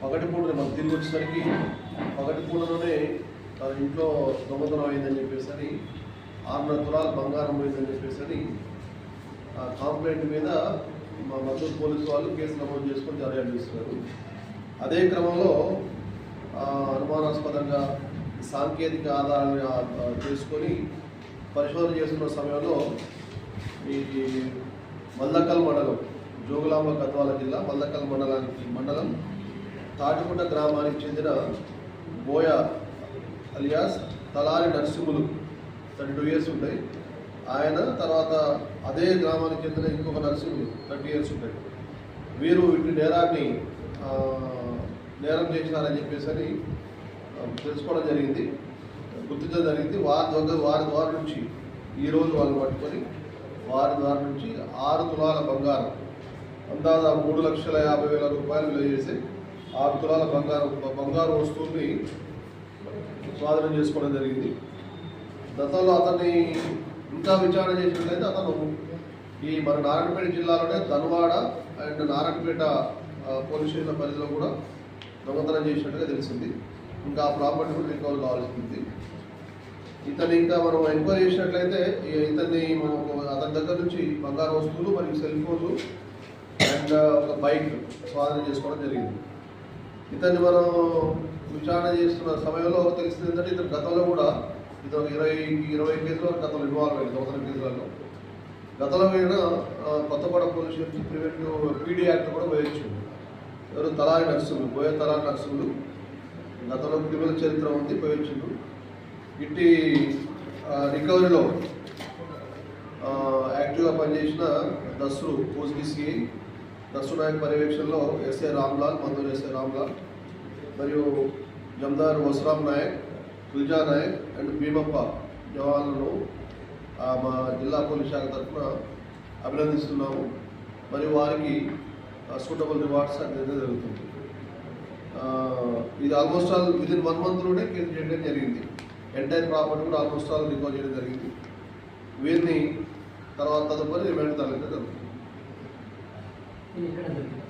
పగటి పూట పోయితే తిరిగి వచ్చేసరికి పగటిపూటలోనే తన ఇంట్లో దొంగతనం అయిందని చెప్పేసి అని ఆరున్నర తులాలు బంగారం పోయిందని చెప్పేసి అని ఆ కంప్లైంట్ మీద మా మద్దతు పోలీసు వాళ్ళు కేసు నమోదు చేసుకొని దర్యాప్తు చేస్తున్నారు. అదే క్రమంలో అనుమానాస్పదంగా సాంకేతిక ఆధారంగా చేసుకొని పరిశోధన చేస్తున్న సమయంలో ఈ మల్లకల్ మండలం జోగులాంబ గద్వాల జిల్లా మల్లకల్ మండలానికి మండలం తాటికుంట గ్రామానికి చెందిన Boya alias Talari Narasimhulu. Thirty two years ఉంటాయి. ఆయన తర్వాత అదే గ్రామానికి చెందిన ఇంకొక నరసింహులు థర్టీ ఇయర్స్ ఉంటాయి. వీరు ఇటు నేరాన్ని నేరం చేసినారని చెప్పేసి అని తెలుసుకోవడం జరిగింది. గుర్తించడం జరిగింది. వారి దగ్గర వారి ద్వారా నుంచి ఈరోజు వాళ్ళు పట్టుకొని వారి ద్వారా నుంచి ఆరు తులాల బంగారం అందాజ మూడు లక్షల యాభై వేల రూపాయలు విలువ చేసి ఆరు తులాల బంగారం బంగారు వస్తువుల్ని స్వాధీనం చేసుకోవడం జరిగింది. గతంలో అతన్ని ఇంకా విచారణ చేసినట్లయితే అతను ఈ మన నారాయణపేట జిల్లాలోనే Dhanwada and Narayanpet police station పరిధిలో కూడా దొంగతనం చేసినట్టుగా తెలిసింది. ఇంకా ఆ ప్రాపర్టీ కూడా రికవర్ కావాల్సింది. ఇతన్ని ఇంకా మనం ఎంక్వైరీ చేసినట్లయితే ఇతన్ని మనం అతని దగ్గర నుంచి బంగారు వస్తువులు మరియు సెల్ ఫోన్లు అండ్ ఒక బైక్ స్వాధీనం చేసుకోవడం జరిగింది. ఇతన్ని మనం విచారణ చేస్తున్న సమయంలో తెలిసింది ఏంటంటే ఇతను గతంలో కూడా ఇతను ఇరవై ఇరవై కేసులు గతంలో ఇన్వాల్వ్ అయింది సంవత్సరం కేసులలో. గతంలో పోయిన Kothapada police station preventive PD act కూడా వేయచ్చు ఎవరు తలారి నర్సులు బోయ తలారి నర్సులు గతంలో క్రిమినల్ చరిత్ర ఉంది పోయొచ్చిండు ఇట్టి రికవరీలో యాక్టివ్గా పనిచేసిన దస్సు పోస్కి సిఐ దస్సు నాయక్ పర్యవేక్షణలో ఎస్ఏ రామ్లాల్ మందూరు ఎస్ఏ రామ్లాల్ మరియు జమ్దార్ వసరామ్ నాయక్ తుల్జా నాయక్ అండ్ భీమప్ప జవాన్లను ఆ, మా జిల్లా పోలీస్ శాఖ తరఫున అభినందిస్తున్నాము. మరియు వారికి సూటబుల్ రివార్డ్స్ అనేది జరుగుతుంది. ఇది ఆల్మోస్ట్ ఆల్ విదిన్ వన్ మంత్లోనే కేసు చేయడం జరిగింది. ఎంటైర్ ప్రాపర్టీ కూడా ఆల్మోస్ట్ ఆల్ రికవర్ చేయడం జరిగింది. వీరిని తర్వాత తదుపరి రిమైండ్ తరలించడం జరుగుతుంది. ఇది ఎక్కడ దొరికింది